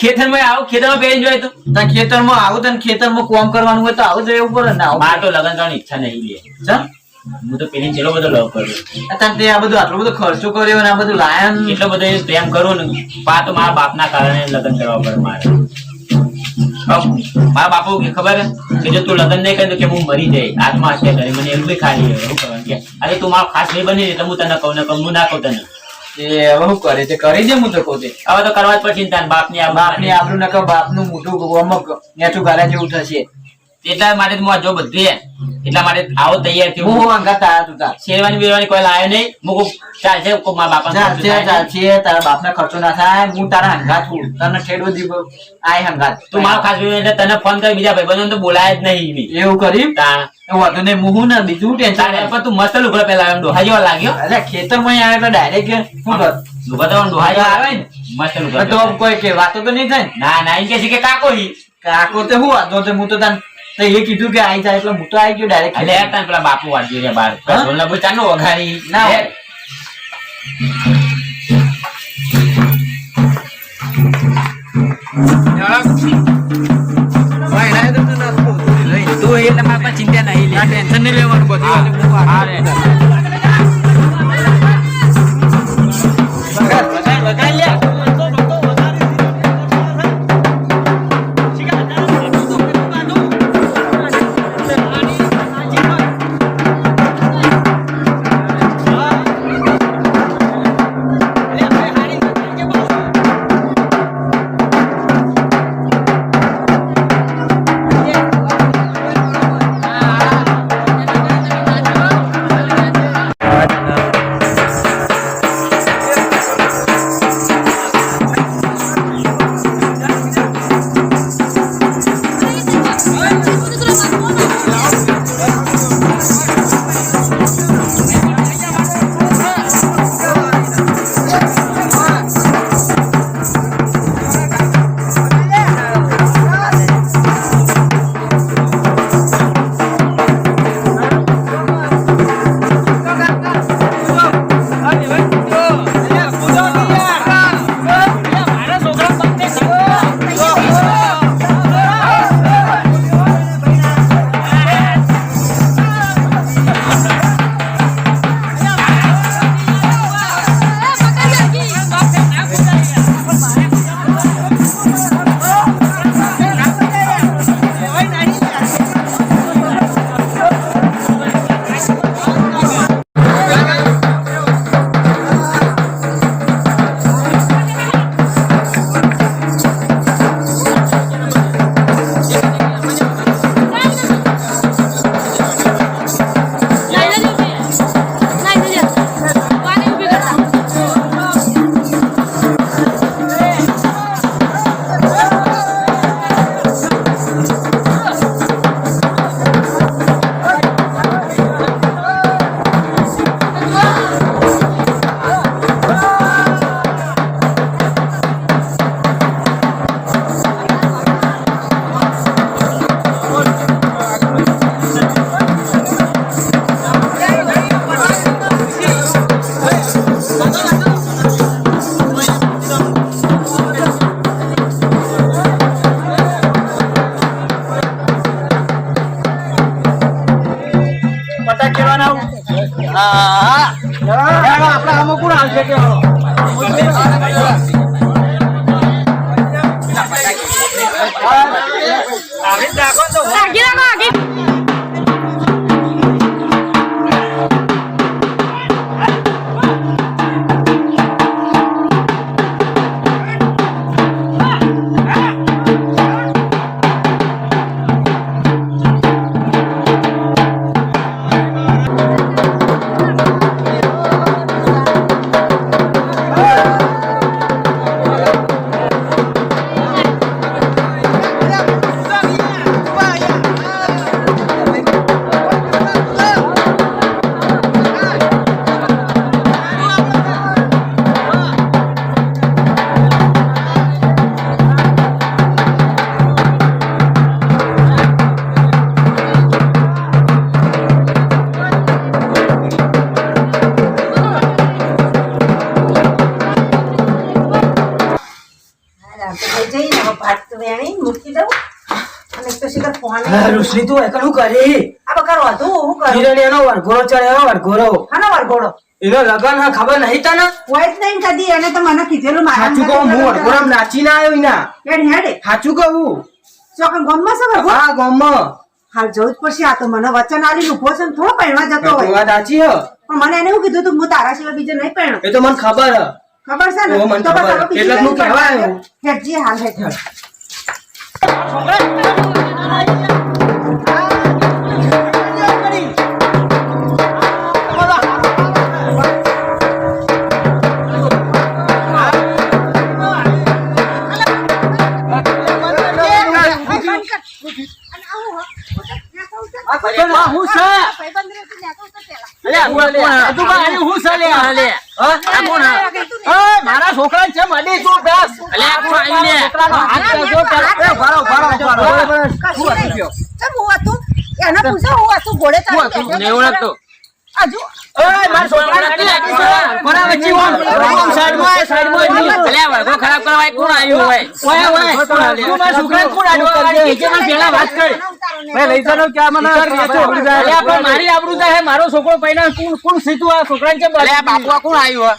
ખેતરમાં આવો ખેતરમાં બેન જોઈએ તો. તાર ખેતરમાં આવું તને ખેતરમાં કોમ કરવાનું હોય તો આવું જવું પડે ને મારે તો લગન કરવાની ઈચ્છા નહીં લે? હું તો પેલી જેટલો બધો લવ કર્યો અત્યારે તે આ બધું આટલો બધો ખર્ચો કર્યો ને આ બધું લાયન. એટલો બધો પ્રેમ કરો ને પા તો મારા બાપના કારણે લગ્ન કરવા પડે મારે. મારા બાપુ કે ખબર હે? કે જો તું લગ્ન નહીં કરે તો કે હું મરી જાય આત્મહત્યા કરી. મને એવું બી ખાલી શું કરવાનું? કે અરે તું મારો ખાસ નહીં બની એટલે હું તને કહું ને કહું હું ના કહું તને. એ હવે શું કરે છે? કરી દે હું તો હવે તો કરવા જ પડશે ને તારા બાપની બાપની આબરૂ નકર બાપનું મોઢું અમુક નેચું ગાલા જેવું થશે. એટલા માટે તો હું જો બધે એટલા માટે આવો તૈયાર થયો હું અંગાત આયા તું તાર. શેરવાની બેરવાની કોઈ લાયો નહીં. હું કહું ચાલશે કોક મારા બાપા ચાલશે ચાલશે તારા બાપના ખર્ચો ના થાય. હું તારા હંગાત છું. તને ઠેડવો દી આય હંગાત. તું મારો ખાસ એટલે તને ફોન કરી બીજા ભાઈ તો બોલાય જ નહીં એવું કરી વાંધો નહીં મુહુ હું ને બીજું ટેન્શન પણ તું મસ્ત લુગડો પેલા એમ ડોહા જેવો લાગ્યો. અરે ખેતરમાં આવે તો ડાયરેક્ટ શું કર? લુગડો તો ડોહા જેવો આવે ને. મસ્ત લુગડો તો કોઈ કે વાતો તો નહીં થાય ને? ના એમ કે છે કે કાકો કાકો તો હું વાંધો હું તો તને એ કીધું કે આઈ જાય એટલે હું તો આવી ગયો ડાયરેક્ટ તને પેલા બાપુ વાંચ્યું છે બાર. બોલ ચાનો વઘારી. ના. કેવાના હા હા આપણા આવશે શિખર ફોન હા, રોશની તું એકલું કરી. આ બકાર હતું હું કરું? કિરણ એનો વરઘોડો ચડ્યો વરઘોડો. હાનો વરઘોડો? એનો લગન હા ખબર નહીં તને? હોય જ નહીં કદી એને તો મને કીધેલું મારા સાચું કહું હું વરઘોડામાં નાચીને આવ્યો એના હેડ હેડ. સાચું કહું. ચોકન ગમમાં છે વરઘોડો? હા ગામમાં. હાલ જવું જ પડશે આ તો મને વચન આલી ઊભો છે ને થોડો પહેણવા જતો હોય. વાત સાચી હે. પણ મને એને એવું કીધું તું હું તારા સિવાય બીજો નહીં પહેણો. એ તો મને ખબર હ. ખબર છે ને? તો બસ એટલે હું કહેવાય. હેડજી હાલ હેડ. આ મારા છોકરા છે મડી તું. એને પૂછો હું હતું ઘોડે ચાલી? મારા છોકરાને નથી લાગી છે. કોના વચ્ચે હું? આમ સાઈડમાં આય, સાઈડમાં આય. ઓય, ઓય. તું મારા છોકરાને કોણ આડવા વાળી? એ જે મને પહેલા વાત કરી. ભાઈ લઈ જાનો ક્યાં મને અલ્યા, પણ મારી આબરૂ થાય મારો છોકરો પહેલા કોણ સીધું આ છોકરા ને બાપુ કોણ આવ્યું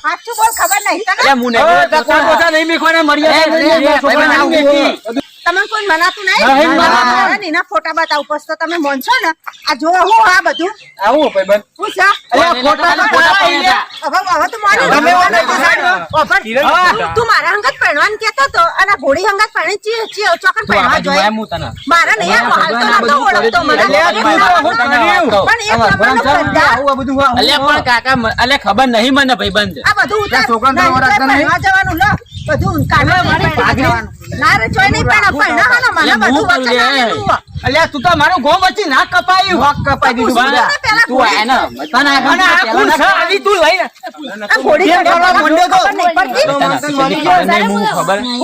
ખબર નહીં તને? તમે કોઈ મનાતું નહીં? નીના ફોટા બતાવ. પછ તો તમે મનશો ને. આ જો હું આ બધું. આવું ભાઈબંધ હું છે અલ્યા, ફોટા તો ફોટા પાડ્યા. હવે હવે તો માની તમે ઓને તો મારા હંગત પહેરવાનું કેતો તો અને આ ઘોડી હંગત પહેરી ચી ચી ચોકન પહેરવા જોઈએ મારા નહીં આ હાલ તો નતો ઓળખતો મને અલ્યા, તું તો હું કર્યું? પણ કાકા નંબરનો ખબર નહીં મને ભાઈબંધ આ બધું ઉતાર. છોકરા ના, ઓળખતા નહીં? જવાનું લો. બધું કાઢવા મારી પાઘડી. ના રે ચોય નહીં પહેરા પહેરા હા મને બધું વચન લે. આલેલું હો. અલ્યા તું તો મારું ગોમ વચ્ચે ના કપાયું હોક કપાઈ દીધું પૂછું બધા. ને પેલા તું આય ને તને આ અને છે? આવી તું લઈને આ ઘોડી કેમ કરવા તો? ખબર નહીં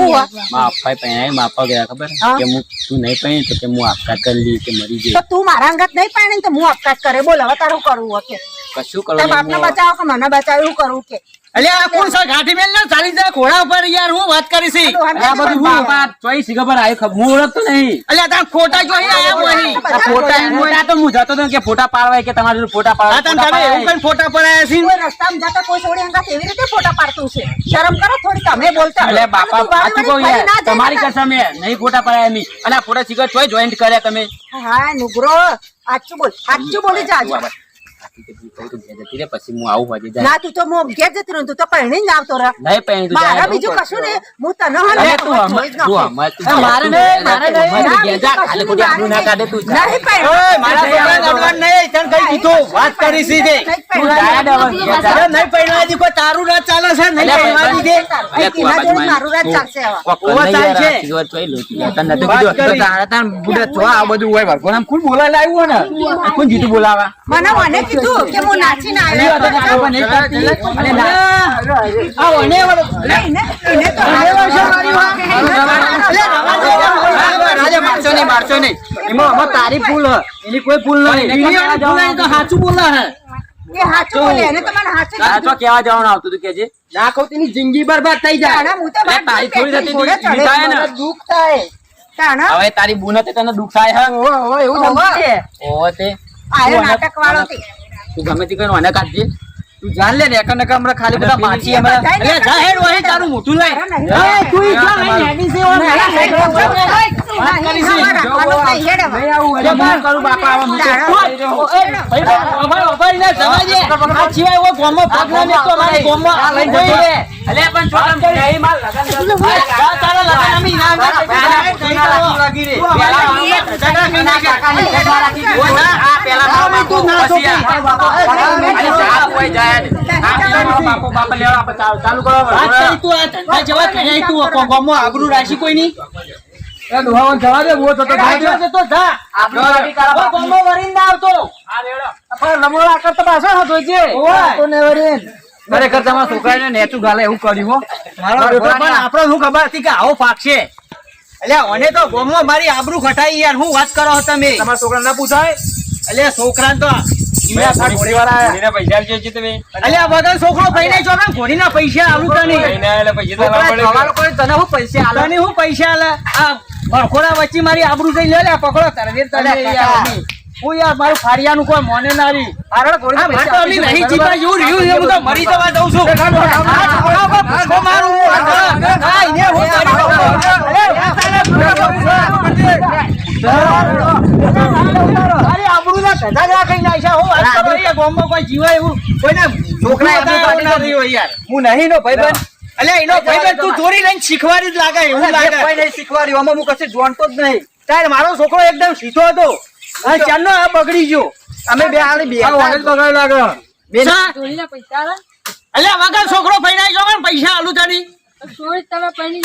ગયા ખબર કે હું તું નહીં પહેરી તો કે હું આપઘાત કરી કે મરી તો તું મારા અંગત નહીં પાણી તો હું અપકાશ કરે બોલ હવે તારું કરવું હશે કશું કરો બાપને બચાવો કે મને બચાવ એવું કરવું કે? અલ્યા આ કોણ છે? ગાંઠી મેલ ના? ચાલી જાય ઘોડા ઉપર યાર હું વાત કરી છી આ બધું હું બાપા ચોઈસ ખબર. આવ્યું હું ઓળખતો નહીં. અલ્યા તાર ફોટા જોઈ આયા હું અહીં. ફોટા ફોટા તો હું જતો હતો કે ફોટા પાડવાય કે તમારે ફોટા પાડવા તમે એવું કઈ ફોટા પડાયા છે? કોઈ રસ્તામાં જતા કોઈ છોડી અંગત એવી રીતે ફોટા પાડતું છે? શરમ કરો થોડી તમે બોલતા. અલે બાપા સાચું કહું યાર તમારી કસમ હે નહીં ફોટા પડાયા અને આ ફોટા સિગર ચોય જોઈન્ટ કર્યા તમે. હા નુગરો સાચું બોલ સાચું બોલી જાજો જતી રે, પછી હું આવું હોજે જાય. ના તું તો મો ઘેર જતી રહું તું તો પહેણી જ આવતો રહે. નહીં પહેરી તું મારા બીજું કશું ને હું તને હે તું જોઈ હમણાં- જ તું નાખું. તું મારે જા, મારે જા, ઘેર જા, ખાલી ખોટી આબરૂ ના કાઢે તું નહીં પહેરવાનું. ઓય મારા છોકરાને અડવાન નહીં. તને કઈ દીધું વાત કરી સીધે. તું પહેરવાનું. જા, હવે ઘેર જા. અરે નહીં પહેરવા દી કોઈ તારું રાત ચાલે છે? નહીં જોડે મારું ચાલશે હવે. ઓવા નહીં છે. આ સિગરેટ લોટી તને નતું કીધું, તો કરી. તાર બુડા છો આ બધું હોય. ભગવાન આમ કોણ બોલાય લાવ્યું ને? કોણ જીતું બોલાવા? મને મને કીધું કે હું નાચીને તો તારા નહીં કરતી. અલે, આ વને વાળો એને એને તો રાજે મારશો નહીં, મારશો નહીં. એમાં આમાં તારી ભૂલ હે. એની કોઈ ભૂલ નહીં તો સાચું બોલે હે. હવે તારી બુન તને દુઃખ થાય નાટક વાળો તે. ગમે તે કરીને મને કાઢજે. તું જાણ લે ને એક નકા હમણાં ખાલી બધા માછી હમણાં જાય જા હેડ વહી તારું મોટું લે એ, તું ઈ જા, અહીં હેડી સે ના, હેડા હેડ હવે. અરે હું કરું બાપા આવા મુકે. ભાઈ, અભાઈ, અભાઈ ને દે. આ સિવાય ઓય ગોમમાં ભાગ ના મેકતો, મારી ગોમમાં આ લઈ જતો. અલે પણ છોકરા નહીં માલ લગન. જા, તારા લગન અમે ઇનામ લાગી રે. પેલા જગા કઈ નાખે. ઓ ના, પેલા મારો બાપો, પછી આ. કોઈ જાય નહીં. આ પેલા મારો બાપો, બાપા લેવા આપણે ચાલુ- ચાલુ કરો. વાત કરી તું આ ધંધા જેવા કર્યા ઈ તું? આ ગોમમાં આબરૂ રાખી કોઈ નહીં? એ દુહાવાન જવા દે બહુ થતો જા. જા આપણો અધિકાર ઓ ગોમમાં વરીને ના આવતો. પણ લમણો આકર તો પાછો હતો જે. તો ને વરીને ખરેખર તમારા છોકરાને નેચું ગાલે એવું કર્યું હો. મારો બેટો પણ આપણે શું ખબર હતી કે આવો પાકશે એટલે ઓને તો ગોમો મારી આબરૂ ઘટાઈ યાર હું વાત કરો છો તમે? તમારા છોકરા ના પૂછાય? એટલે છોકરા તો છે છોકરો ને પૈસા આલું તને પૈસા તને હું આલે? તને હું પૈસા આલે? આ વચ્ચે મારી આબરૂ જઈ લે લે પકડો તરવીર. અમી. હું યાર મારું ફારિયાનું કોઈ મોને ના આવી હારો ઘોડી આ મારે તો અમી નહીં જીવવા જેવું રહ્યું હું તો મરી જવા દઉં છું આ છોકરા પર ભૂસો મારું હું આ ઘર. આ એને હું કરી દઉં. અરે આબરૂના ધજા જ રાખી નાખ્યા. હું વાત કરું, અહીંયા ગામમાં કોઈ જીવાય એવું કોઈને છોકરા એટલું ના રહ્યો યાર. હું નહીં નો ભાઈબંધ અલ્યા એનો ભાઈબંધ તું ચોરી લઈને શીખવાડી જ લાગે એવું લાગે. કોઈ નહીં શીખવાડ્યું આમાં હું કશું જોણતો જ નહીં. તાર મારો છોકરો એકદમ સીધો હતો. અને ચાંદનો આ બગડી ગયો. અમે બે આને બે આ ઓને જ લાગે. બે? ચોરીના પૈસા? અલ્યા વગર છોકરો પૈણાઈ ગયો પણ પૈસા આલુ તારી. તમે પૈણી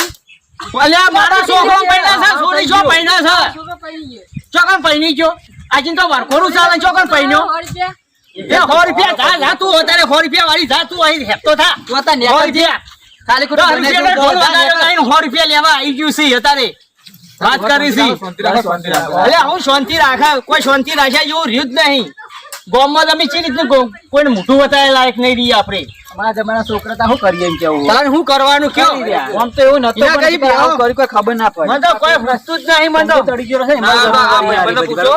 અલ્યા મારા છોકરો પૈણા છે છોરી છો પૈણા છે. છોકરો પૈણી ગયો. ચોકન પૈણી ગયો આજે તો વરખોરું ચાલે ચોકન પૈણ્યો? એ સો રૂપિયા જા જા તું અત્યારે સો રૂપિયા વાળી જા તું અહીં હેપતો થા. તું અત્યારે સો રૂપિયા. ખાલી દસ ખોટું બોલે રૂપિયા તો નો ઢોલ વધારે વગાડ્યો લઈને સો રૂપિયા લેવા આવી ગયું છે અત્યારે. વાત કરી છે અલ્યા હું શાંતિ રાખા કોઈ શાંતિ રાખ્યા એવું રહ્યું જ નહીં. ગામમાં તમે ચી રીતનું કોઈને મોઢું બતાવે લાયક નહીં રહીએ આપણે. અમારા જમાના છોકરા તા શું કરીએ એમ કેવું? તારે શું કરવાનું? કયો આમ તો એવું નતું પણ કઈ આવું કોઈ ખબર ના પડે. મને તો કોઈ વસ્તુ જ નહીં મને તો ચડી ગયો છે એમાં ના, ના, આ જમાના ભાઈબંધને યાર, પૂછો.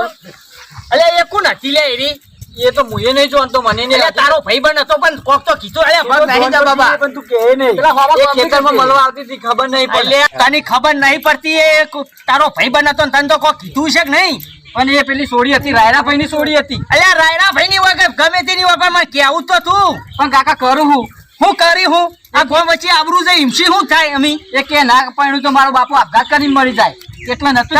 અલ્યા એ કોણ હતી લે એરી એ તો મુએ નહીં જોવાનું મને નહીં તારો ભાઈબંધ હતો પણ કોક તો કીધું અલ્યા ભગ નહીં જા બાબા. પણ તું કહે નહીં. પેલા હોવા એ ખેતરમાં મળવા આવતી હતી ખબર નહીં પડે. તને ખબર નહીં પડતી એ તારો ભાઈબંધ હતો તને તો કોક કીધું છે કે નહીં? પણ એ પેલી સોડી હતી રાયરા ભાઈ ની સોડી હતી. અલ્યા રાયરા ભાઈ ની હોય ગમે તેની હોય પણ મને કેવું તો તું. પણ કાકા કરું હું. હું કરી હું? આ ગોમ વચ્ચે આબરૂ જાય હિમશી હું થાય? અમી? એ કે ના પાડ્યું તો મારો બાપુ આપઘાત કરીને મરી જાય. એટલે નતું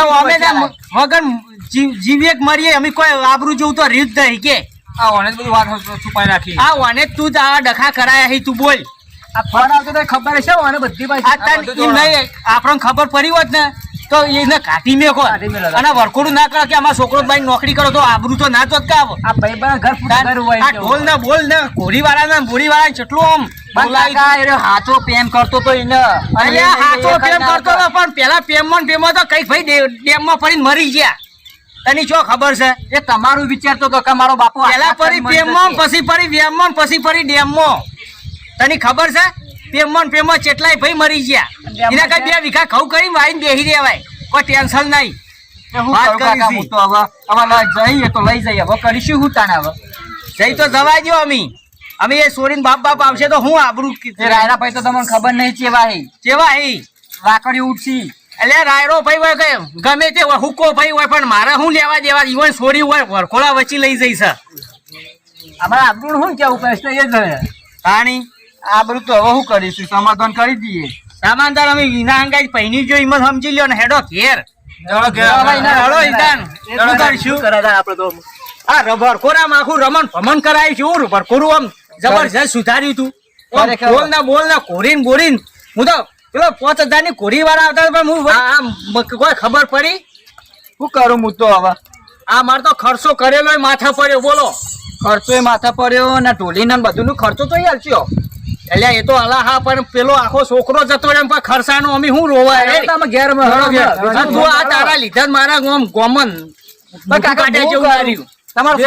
વગર જીવ- જીવીએ મરીએ અમે કોઈ આબરૂ જેવું તો રીત નહીં કે. આ ઓને જ બધી વાત છુપાઈ રાખી. આ ઓને તું જ આ ડખા કરાયા હી તું બોલ. આ ફળ આવતો તો ખબર છે ઓને બધી ભાઈ ઈ નહીં આપણને ખબર પડી હોત ને તો એને કાઢી મેકો. કાઢી અને વરખોડું ના કરો કે આમાં છોકરો બાઈ નોકરી કરો તો આબરૂ તો ના તો જ કાવ આ ભાઈ બા ઘર ફૂટા ઘર હોય આ ઢોલ ને બોલ ને ઘોડી વાળા ને વાળા કેટલું આમ હાચો પ્રેમ કરતો તો એને. હાથો પ્રેમ કરતો પણ પેલા પ્રેમમાં માં પ્રેમમાં તો કંઈક ભાઈ ડેમમાં પડીને મરી ગયા. તને શું ખબર છે? એ તમારું વિચારતો તો કે મારો બાપુ પેલા ફરી પ્રેમમાં પછી ફરી વ્યામમાં પછી ફરી ડેમમાં. તને ખબર છે? પ્રેમમાં પ્રેમમાં કેટલાય ભાઈ મરી ગયા. એના કઈ બે વીઘા ઘઉં કરી વાઈને બેહી દેવાય કોઈ ટેન્શન નહીં. વાત કાકા, હું તો હવે હવે જઈએ તો લઈ જઈએ. હવે કરીશું હું તાને હવે? જઈ તો જવા દો અમી. અમે એ સોરીન બાપ બાપ આવશે તો હું આબરું એ ભાઈ તો તમને ખબર નહીં ચેવા હે ચેવા હી લાકડી ઉઠશી એટલે રાયડો ભાઈ હોય કે ગમે તે હોય હુક્કો ભાઈ હોય પણ મારે શું લેવા દેવા ઈવન છોડી હોય વરખોડા વચ્ચે લઈ જઈશ. અમારા આબરૂ શું કેવું પ્રશ્ન એ જ હે પાણી આબરૂ તો હવે શું કરીશું? સમાધાન કરી દઈએ. સામાનદાર અમે વિના અંગાઈ પહેની જો ઈમત સમજી લ્યો ને હેડો ઘેર. હવે એના હેડો ઈદાન. શું કરશું? આ રબર કોરામાં આખું રમણ ભમણ કરાય છે હું ભરખોરું આમ જબરજસ્ત સુધાર્યું તું. બોલ ના બોલ ના કોરીન બોરીન હું તો પેલો પાંચ હજારની ઘોડી વાળા આવતા પણ હું કોઈ ખબર પડી? શું કરું હું તો હવે? આ મારે તો ખર્ચો કરેલો માથા પડ્યો બોલો. ખર્ચો માથા પડ્યો ને ઢોલી ને બધું નું ખર્ચો તો થયો એટલે એ તો અલા હા પણ પેલો આખો છોકરો જતો એમ પણ ખર્ચાનો અમે શું રોવાય? તમે ઘેર આ તું આ તારા લીધા મારા ગોમ ગોમન કાકા જેવું. તમારો